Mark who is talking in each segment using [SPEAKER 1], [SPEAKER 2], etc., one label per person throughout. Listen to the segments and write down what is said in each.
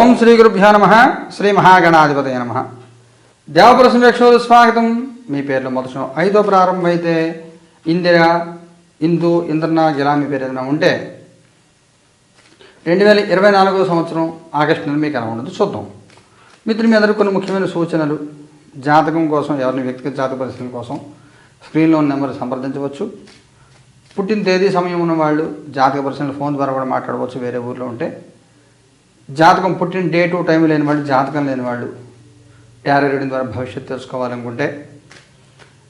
[SPEAKER 1] ఓం శ్రీ గురుభ్యో నమ శ్రీ మహాగణాధిపతయ నమ. దేవపురసంరక్షణ స్వాగతం. మీ పేర్లు మొదటి ఐదో ప్రారంభం అయితే ఇందిర ఇందు ఇంద్రనాగ్ ఇలా మీ పేరు ఏదైనా ఉంటే రెండు వేల ఇరవై నాలుగో సంవత్సరం ఆగస్టు నెల మీకు ఎలా ఉండదు చూద్దాం. మిత్రులు మీ అందరూ కొన్ని ముఖ్యమైన సూచనలు. జాతకం కోసం ఎవరిని వ్యక్తిగత జాతక పరిశీలన కోసం స్క్రీన్లో ఉన్న నెంబర్ సంప్రదించవచ్చు. పుట్టిన తేదీ సమయం ఉన్న వాళ్ళు జాతక పరిశీలన ఫోన్ ద్వారా కూడా మాట్లాడవచ్చు వేరే ఊర్లో ఉంటే. జాతకం పుట్టిన డేటు టైం లేని వాళ్ళు జాతకం లేని వాళ్ళు టారో రీడింగ్ ద్వారా భవిష్యత్తు తెలుసుకోవాలనుకుంటే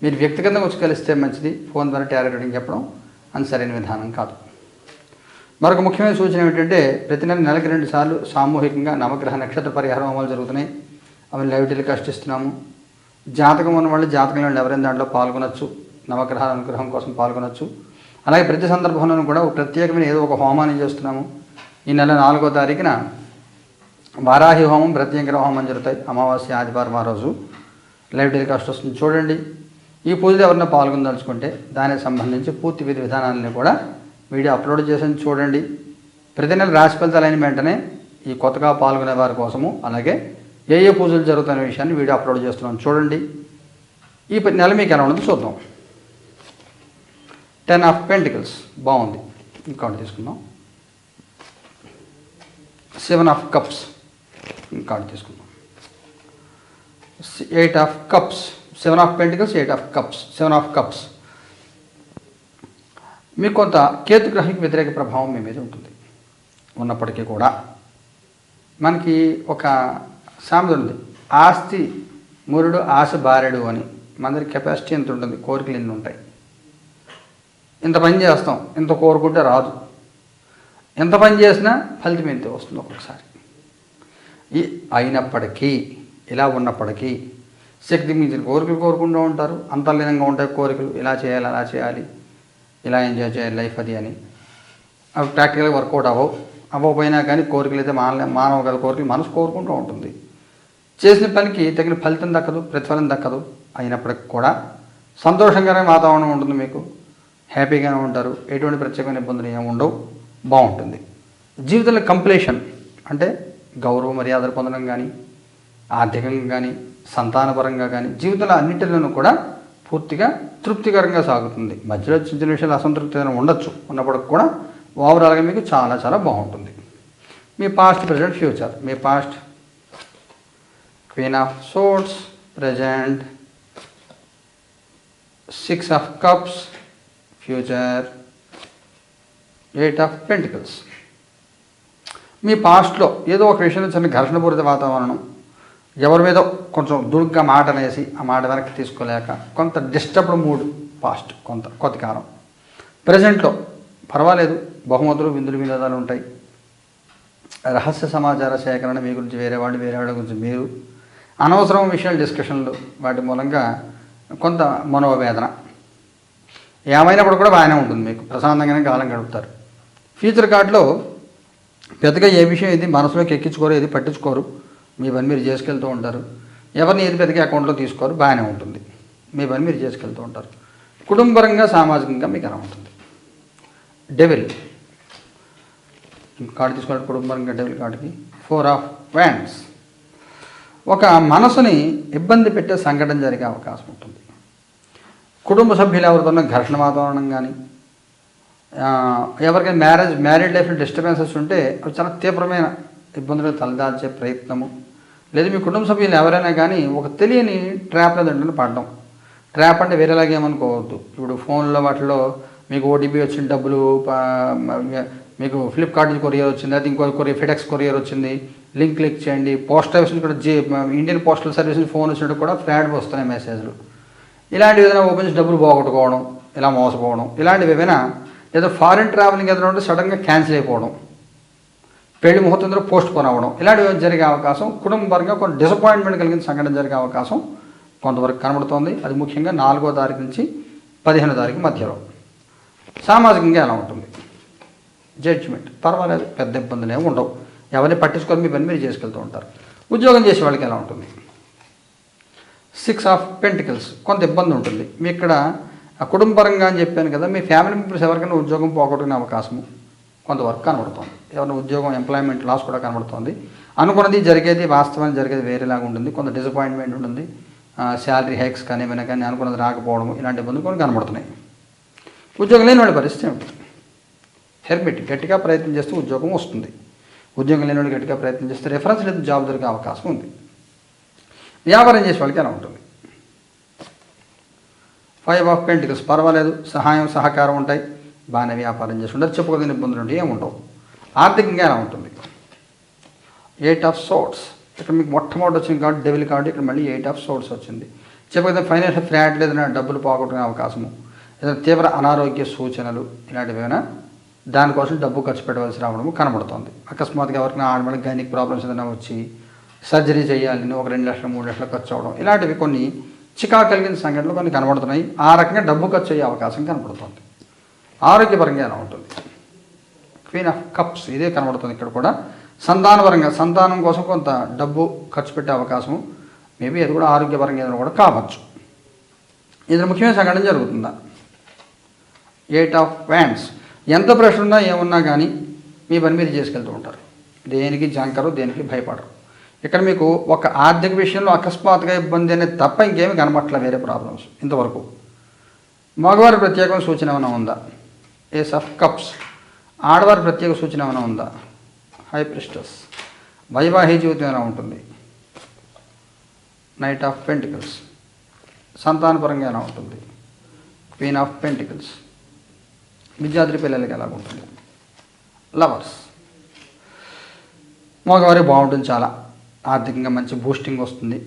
[SPEAKER 1] మీరు వ్యక్తిగతంగా వచ్చి కలిస్తే మంచిది. ఫోన్ ద్వారా టారో రీడింగ్ చెప్పడం అని సరైన విధానం కాదు. మరొక ముఖ్యమైన సూచన ఏమిటంటే ప్రతి నెల నెలకి రెండు సార్లు సామూహికంగా నవగ్రహ నక్షత్ర పరిహారం అమలు జరుగుతున్నాయి. అవి లైవ్ టెలికాస్ట్ ఇస్తున్నాము జాతకం ఉన్న వాళ్ళు జాతకంలో వాళ్ళు ఎవరైనా దాంట్లో పాల్గొనొచ్చు. నవగ్రహ అనుగ్రహం కోసం పాల్గొనొచ్చు. అలాగే ప్రతి సందర్భంలోనూ కూడా ఒక ప్రత్యేకమైన ఏదో ఒక హోమాన్ని చేస్తున్నాము. ఈ నెల నాలుగో తారీఖున వారాహి హోమం ప్రత్యేక హోమం జరుగుతాయి అమావాస్య ఆదివారం ఆ రోజు. లైవ్ టెలికాస్ట్ వస్తుంది చూడండి. ఈ పూజలు ఎవరైనా పాల్గొందలుచుకుంటే దానికి సంబంధించి పూర్తి విధి విధానాలని కూడా వీడియో అప్లోడ్ చేసి చూడండి. ప్రతి నెల రాశి ఫలితాలు అయిన వెంటనే ఈ కొత్తగా పాల్గొనే వారి కోసము అలాగే ఏ ఏ పూజలు జరుగుతున్న విషయాన్ని వీడియో అప్లోడ్ చేస్తున్నాం చూడండి. ఈ నెల మీకు ఎలా ఉండదు చూద్దాం. టెన్ ఆఫ్ పెంటికల్స్ బాగుంది. ఇంకోటి తీసుకుందాం. Seven of cups. కార్డు తీసుకుందాం. Eight of cups seven of pentacles eight of cups seven of cups మీకు కొంత కేతుగ్రహానికి వ్యతిరేక ప్రభావం మీ మీద ఉంటుంది. ఉన్నప్పటికీ కూడా మనకి ఒక సామెత ఉంది. ఆస్తి మురుడు ఆశ బారెడు అని మన కెపాసిటీ ఎంత ఉంటుంది? కోరికలు ఎన్ని ఉంటాయి? ఇంత పని చేస్తాం. ఇంత కోరుకుంటే రాదు. ఎంత పని చేసినా ఫలితం ఎంత వస్తుంది ఒక్కొక్కసారి. ఈ అయినప్పటికీ ఇలా ఉన్నప్పటికీ శక్తి మించిన కోరికలు కోరుకుంటూ ఉంటారు. అంతర్లీనంగా ఉంటాయి కోరికలు ఇలా చేయాలి అలా చేయాలి ఇలా ఎంజాయ్ చేయాలి లైఫ్ అది అని. అవి ప్రాక్టికల్గా వర్కౌట్ అవ్వవు. అవ్వకపోయినా కానీ కోరికలు అయితే మానలే మానవ గల కోరికలు మనసు కోరుకుంటూ ఉంటుంది. చేసిన పనికి తగిన ఫలితం దక్కదు ప్రతిఫలం దక్కదు. అయినప్పటికి కూడా సంతోషంగానే వాతావరణం ఉంటుంది మీకు. హ్యాపీగానే ఉంటారు. ఎటువంటి ప్రత్యేకమైన ఇబ్బందులు ఏమి ఉండవు. బాగుంటుంది. జీవితంలో కంప్లీషన్ అంటే గౌరవ మర్యాదలు పొందడం కానీ ఆర్థికంగా కానీ సంతానపరంగా కానీ జీవితంలో అన్నింటిలోనూ కూడా పూర్తిగా తృప్తికరంగా సాగుతుంది. మధ్యలో చిన్న చిన్న విషయాలు అసంతృప్తి ఏదైనా ఉండొచ్చు. ఉన్నప్పటికి కూడా ఓవరాల్గా మీకు చాలా చాలా బాగుంటుంది. మీ past present future me past queen of swords present six of cups future eight of pentacles మీ పాస్ట్లో ఏదో ఒక విషయంలో చిన్న ఘర్షణపూరిత వాతావరణం ఎవరి మీద కొంచెం దుర్గా మాట అనేసి ఆ మాట వెనక్కి తీసుకోలేక కొంత డిస్టర్బ్డ్ మూడ్ పాస్ట్ కొంత కొద్ది కాలం. ప్రజెంట్లో పర్వాలేదు బహుమతులు విందులు వినోదాలు ఉంటాయి. రహస్య సమాచార సేకరణ మీ గురించి వేరే వాళ్ళు వేరే వాళ్ళ గురించి మీరు. అనవసరం విషయాలు డిస్కషన్లు వాటి మూలంగా కొంత మనోవేదన. ఏమైనప్పుడు కూడా బాగానే ఉంటుంది మీకు. ప్రశాంతంగానే కాలం గడుపుతారు. ఫ్యూచర్ కార్డులో పెద్దగా ఏ విషయం ఇది మనసులోకి ఎక్కించుకోరు ఏది పట్టించుకోరు. మీ పని మీరు చేసుకెళ్తూ ఉంటారు. ఎవరిని ఏది పెద్దగా అకౌంట్లో తీసుకోరు బాగానే ఉంటుంది. మీ పని మీరు చేసుకెళ్తూ ఉంటారు. కుటుంబపరంగా సామాజికంగా మీకు ఎలా ఉంటుంది. డెవిల్ కార్డు తీసుకున్నాడు కుటుంబపరంగా డెవిల్ కార్డుకి. ఫోర్ ఆఫ్ వ్యాండ్స్ ఒక మనసుని ఇబ్బంది పెట్టే సంఘటన జరిగే అవకాశం ఉంటుంది. కుటుంబ సభ్యులు ఎవరితోనో ఘర్షణ వాతావరణం కానీ ఎవరికైనా మ్యారేజ్ మ్యారీడ్ లైఫ్లో డిస్టర్బెన్సెస్ ఉంటే అవి చాలా తీవ్రమైన ఇబ్బందులు తలదాల్చే ప్రయత్నము. లేదా మీ కుటుంబ సభ్యులు ఎవరైనా కానీ ఒక తెలియని ట్రాప్లో దండని పడడం. ట్రాప్ అంటే వేరేలాగా ఏమనుకోవద్దు. ఇప్పుడు ఫోన్లో వాటిలో మీకు ఓటీపీ వచ్చిన డబ్బులు మీకు ఫ్లిప్కార్ట్ కొరియర్ వచ్చింది అది ఇంకో కొరియర్ ఫిడెక్స్ కొరియర్ వచ్చింది లింక్ క్లిక్ చేయండి. పోస్ట్ ఆఫీస్ కూడా జీ ఇండియన్ పోస్టల్ సర్వీస్ ఫోన్ వచ్చినట్టు కూడా ఫ్రాడ్ వస్తున్నాయి మెసేజ్లు ఇలాంటివి ఏదైనా ఓపెన్ చేసి డబ్బులు పోగొట్టుకోవడం ఇలా మోసపోవడం ఇలాంటివి ఏమైనా లేదా ఫారిన్ ట్రావెలింగ్ ఏదైనా ఉంటే సడన్గా క్యాన్సిల్ అయిపోవడం పెళ్ళి ముహూర్తంలో పోస్ట్ పోన్ అవ్వడం ఇలాంటివి జరిగే అవకాశం కుటుంబపరంగా కొన్ని డిసప్పాయింట్మెంట్ కలిగిన సంఘటన జరిగే అవకాశం కొంతవరకు కనబడుతోంది. అది ముఖ్యంగా నాలుగో తారీఖు నుంచి పదిహేనో తారీఖు మధ్యలో. సామాజికంగా ఎలా ఉంటుంది? జడ్జిమెంట్ పర్వాలేదు పెద్ద ఇబ్బందులు ఏమి ఉండవు. ఎవరిని పట్టించుకొని మీ పని మీరు చేసుకెళ్తూ ఉంటారు. ఉద్యోగం చేసే వాళ్ళకి ఎలా ఉంటుంది? సిక్స్ ఆఫ్ పెంటికల్స్ కొంత ఇబ్బంది ఉంటుంది. మీ ఇక్కడ ఆ కుటుంబపరంగా అని చెప్పాను కదా మీ ఫ్యామిలీ మెంబర్స్ ఎవరికైనా ఉద్యోగం పోగొట్టుకునే అవకాశము? వర్క్ కనబడుతుంది. ఎవరైనా ఉద్యోగం ఎంప్లాయ్మెంట్ లాస్ కూడా కనబడుతుంది. అనుకున్నది జరిగేది వాస్తవానికి జరిగేది వేరేలాగా ఉంటుంది. కొంత డిసప్పాయింట్మెంట్ ఉంటుంది. శాలరీ హైక్స్ కానీ ఏమైనా కానీ అనుకున్నది రాకపోవడం ఇలాంటి ఇబ్బందులు కొన్ని కనబడుతున్నాయి. ఉద్యోగం లేని వాళ్ళ పరిస్థితి ఏమిటి? హెర్మిట్ గట్టిగా ప్రయత్నం చేస్తే ఉద్యోగం వస్తుంది. ఉద్యోగం లేని వాళ్ళు గట్టిగా ప్రయత్నం చేస్తే రెఫరెన్స్ లేదు జాబ్ దొరికే అవకాశం ఉంది. వ్యాపారం చేసే వాళ్ళకి ఎలా ఉంటుంది? ఫైవ్ ఆఫ్ పెంటికల్స్ పర్వాలేదు సహాయం సహకారం ఉంటాయి. బాగానే వ్యాపారం చేసి ఉండరు చెప్పుకోదగిన ఇబ్బందులు ఉంటాయి ఏముండవు. ఆర్థికంగా ఎలా ఉంటుంది? ఎయిట్ ఆఫ్ సోర్ట్స్ ఇక్కడ మీకు మొట్టమొదటి వచ్చింది కాబట్టి డెవిల్ కార్డు ఇక్కడ మళ్ళీ ఎయిట్ ఆఫ్ సోర్ట్స్ వచ్చింది. చెప్పకపోతే ఫైనాన్షియల్ ఫ్లాట్ ఏదైనా డబ్బులు పోగొట్టుకునే అవకాశము. ఏదైనా తీవ్ర అనారోగ్య సూచనలు ఇలాంటివి ఏమైనా దానికోసం డబ్బు ఖర్చు పెట్టవలసి రావడము కనబడుతుంది. అకస్మాత్తుగా ఎవరికైనా ఆడవాళ్ళకి గైనిక్ ప్రాబ్లమ్స్ ఏదైనా వచ్చి సర్జరీ చేయాలని ఒక రెండు లక్షలు మూడు లక్షలు ఖర్చు అవ్వడం ఇలాంటివి కొన్ని చికా కలిగిన సంఘటనలు కొన్ని కనబడుతున్నాయి. ఆ రకంగా డబ్బు ఖర్చు అయ్యే అవకాశం కనబడుతుంది. ఆరోగ్యపరంగా ఎలా ఉంటుంది? క్వీన్ ఆఫ్ కప్స్ ఇదే కనబడుతుంది ఇక్కడ కూడా. సంతానపరంగా సంతానం కోసం కొంత డబ్బు ఖర్చు పెట్టే అవకాశం. మేబీ అది కూడా ఆరోగ్యపరంగా ఏదైనా కూడా కావచ్చు. ఇది ముఖ్యమైన సంఘటన జరుగుతుందా? ఎయిట్ ఆఫ్ వ్యాండ్స్ ఎంత ప్రెషర్ ఉన్నా ఏమున్నా కానీ మీ పని మీరు చేసుకెళ్తూ ఉంటారు. దేనికి జంకరు దేనికి భయపడరు. ఇక్కడ మీకు ఒక ఆర్థిక విషయంలో అకస్మాత్తుగా ఇబ్బంది అనేది తప్ప ఇంకేమి కనబట్టలే వేరే ప్రాబ్లమ్స్ ఇంతవరకు. మగవారి ప్రత్యేకమైన సూచన ఏమైనా ఉందా? ఏస్ ఆఫ్ కప్స్ ఆడవారి ప్రత్యేక సూచన ఏమైనా ఉందా? హై ప్రిస్టస్ వైవాహిక జీవితం ఎలా ఉంటుంది? నైట్ ఆఫ్ పెంటికల్స్ సంతానపరంగా ఎలా ఉంటుంది? క్వీన్ ఆఫ్ పెంటికల్స్ విద్యార్థి పిల్లలకి ఎలా ఉంటుంది? లవర్స్ మగవారి బాగుంటుంది చాలా. ఆర్థికంగా మంచి బూస్టింగ్ వస్తుంది.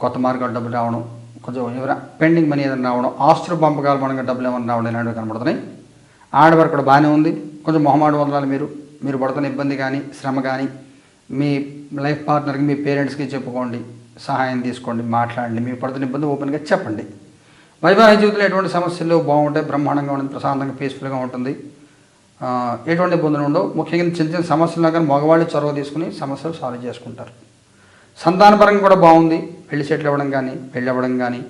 [SPEAKER 1] కొత్త మార్గాలు డబ్బులు రావడం కొంచెం ఎవరైనా పెండింగ్ మనీ ఏదైనా రావడం ఆస్తులు పంపకాలు పరంగా డబ్బులు ఏమైనా రావడం ఇలాంటివి కనబడుతున్నాయి. ఆడవారు కూడా బాగానే ఉంది. కొంచెం మొహమాట వదలాలి మీరు. మీరు పడుతున్న ఇబ్బంది కానీ శ్రమ కానీ మీ లైఫ్ పార్ట్నర్కి మీ పేరెంట్స్కి చెప్పుకోండి సహాయం తీసుకోండి మాట్లాడండి. మీ పడుతున్న ఇబ్బంది ఓపెన్గా చెప్పండి. వైవాహిక జీవితంలో ఎటువంటి సమస్యలు బాగుంటాయి? బ్రహ్మాండంగా ఉంటుంది ప్రశాంతంగా పీస్ఫుల్గా ఉంటుంది. ఎటువంటి ఇబ్బందులు ఉండవు. ముఖ్యంగా చిన్న చిన్న సమస్యలు కానీ మగవాళ్ళు చొరవ తీసుకుని సమస్యలు సాల్వ్ చేసుకుంటారు. సంతానపరంగా కూడా బాగుంది. పెళ్ళి సెటిల్ అవ్వడం కానీ పెళ్ళి అవ్వడం కానీ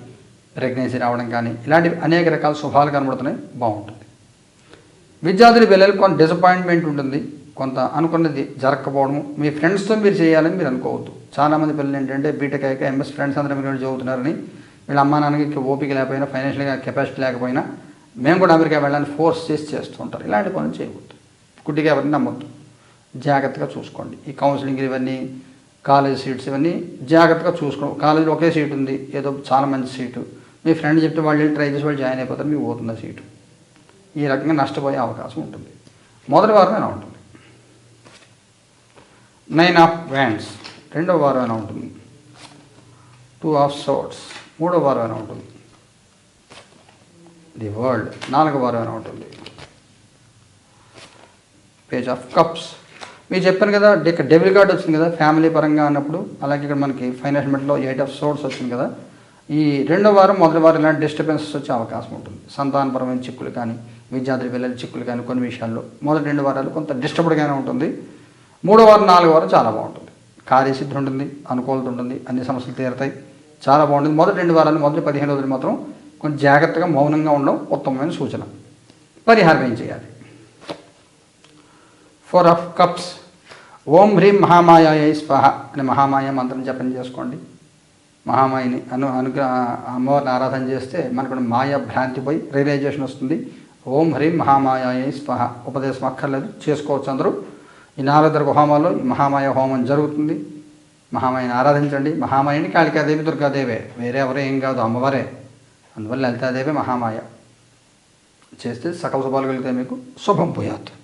[SPEAKER 1] ప్రెగ్నెన్సీ రావడం కానీ ఇలాంటివి అనేక రకాల శుభాలు కనబడుతున్నాయి. బాగుంటుంది. విద్యార్థులు పిల్లలకు కొంత డిసప్పాయింట్మెంట్ ఉంటుంది. కొంత అనుకున్నది జరగకపోవడము. మీ ఫ్రెండ్స్తో మీరు చేయాలని మీరు అనుకోవద్దు. చాలామంది పిల్లలు ఏంటంటే బీటెక్ అయ్యాక ఎంఎస్ ఫ్రెండ్స్ అందరూ మీరు చదువుతున్నారని వీళ్ళ అమ్మా నాన్నకి ఓపిక లేకపోయినా ఫైనాన్షియల్గా కెపాసిటీ లేకపోయినా మేము కూడా అమెరికా వెళ్ళాలని ఫోర్స్ చేసి చేస్తుంటారు ఇలాంటి పనులు చేయవద్దు. గుడ్డిగా ఎవరిని నమ్మొద్దు. జాగ్రత్తగా చూసుకోండి. ఈ కౌన్సిలింగ్ ఇవన్నీ కాలేజ్ సీట్స్ ఇవన్నీ జాగ్రత్తగా చూసుకోవడం. కాలేజీలో ఒకే సీట్ ఉంది. ఏదో చాలా మంచి సీటు. మీ ఫ్రెండ్ చెప్తే వాళ్ళు ట్రై చేసి వాళ్ళు జాయిన్ అయిపోతారు. మీకు పోతుంది సీటు. ఈ రకంగా నష్టపోయే అవకాశం ఉంటుంది. మొదటి వారం ఎలా ఉంటుంది? నైన్ ఆఫ్ వ్యాండ్స్ రెండవ వారం ఎలా ఉంటుంది? టూ ఆఫ్ షార్ట్స్ మూడో వారం ఎలా ఉంటుంది? ది వరల్డ్ నాలుగవ వారం ఎలా ఉంటుంది? పేజ్ ఆఫ్ కప్స్ మీరు చెప్పాను కదా ఇక్కడ డెబిల్ కార్డ్ వచ్చింది కదా ఫ్యామిలీ పరంగా అన్నప్పుడు అలాగే ఇక్కడ మనకి ఫైనాన్షియల్మెంట్లో ఎయిట్ ఆఫ్ సోర్స్ వచ్చింది కదా ఈ రెండో వారం మొదటి వారం ఇలాంటి డిస్టర్బెన్సెస్ వచ్చే అవకాశం ఉంటుంది. సంతానపరమైన చిక్కులు కానీ విద్యార్థి పిల్లల చిక్కులు కానీ కొన్ని విషయాల్లో మొదటి రెండు వారాలు కొంత డిస్టర్బ్డ్గానే ఉంటుంది. మూడో వారం నాలుగో వారం చాలా బాగుంటుంది. కార్యసిద్ధి ఉంటుంది అనుకూలత ఉంటుంది అన్ని సమస్యలు తీరుతాయి. చాలా బాగుంటుంది. మొదటి రెండు వారాలు మొదటి పదిహేను రోజులు మాత్రం కొంచెం జాగ్రత్తగా మౌనంగా ఉండడం ఉత్తమమైన సూచన. పరిహారం ఏం చేయాలి? ఫోర్ ఆఫ్ కప్స్ ఓం హ్రీం మహామాయాయ స్వాహ అని మహామాయ మంత్రం జపం చేసుకోండి. మహామాయిని అను అనుగ్రహ అమ్మవారిని ఆరాధన చేస్తే మనకు మాయ భ్రాంతి పోయి రియలైజేషన్ వస్తుంది. ఓం హ్రీం మహామాయాయ స్వాహ. ఉపదేశం అక్కర్లేదు. చేసుకోవచ్చు అందరూ. ఈ నాలుగు హోమాల్లో ఈ మహామాయ హోమం జరుగుతుంది. మహామాయని ఆరాధించండి. మహామాయని కాళికాదేవి దుర్గాదేవే. వేరే ఎవరు ఏం కాదు అమ్మవారే. అందువల్ల లలితాదేవి మహామాయ. చేస్తే సకల శుభాలు కలిగితే మీకు. శుభం పోయాదు